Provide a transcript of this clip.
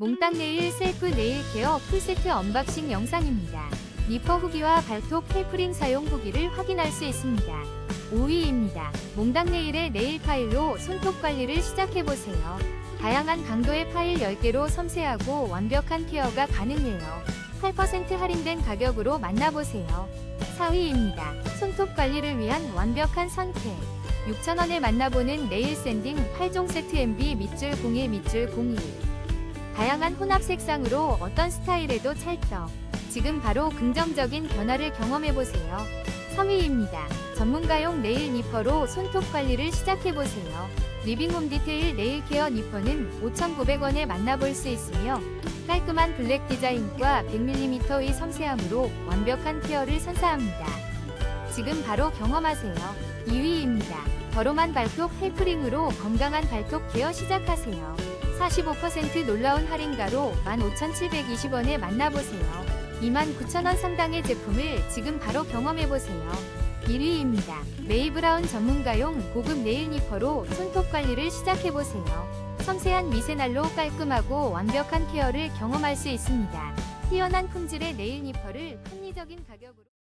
몽땅 네일 셀프 네일 케어 풀세트 언박싱 영상입니다. 니퍼 후기와 발톱 테이프링 사용 후기를 확인할 수 있습니다. 5위입니다. 몽땅 네일의 네일 파일로 손톱 관리를 시작해보세요. 다양한 강도의 파일 10개로 섬세하고 완벽한 케어가 가능해요. 8% 할인된 가격으로 만나보세요. 4위입니다. 손톱 관리를 위한 완벽한 선택. 6,000원에 만나보는 네일 샌딩 8종 세트 MB 밑줄 01 밑줄 01. 다양한 혼합 색상으로 어떤 스타일에도 찰떡. 지금 바로 긍정적인 변화를 경험해보세요. 3위입니다. 전문가용 네일 니퍼로 손톱 관리를 시작해보세요. 리빙홈 디테일 네일 케어 니퍼는 5,900원에 만나볼 수 있으며 깔끔한 블랙 디자인과 100mm의 섬세함으로 완벽한 케어를 선사합니다. 지금 바로 경험하세요. 2위입니다. 더러만 발톱 헬프링으로 건강한 발톱 케어 시작하세요. 45% 놀라운 할인가로 15,720원에 만나보세요. 29,000원 상당의 제품을 지금 바로 경험해보세요. 1위입니다. 메이브라운 전문가용 고급 네일 니퍼로 손톱 관리를 시작해보세요. 섬세한 미세날로 깔끔하고 완벽한 케어를 경험할 수 있습니다. 뛰어난 품질의 네일 니퍼를 합리적인 가격으로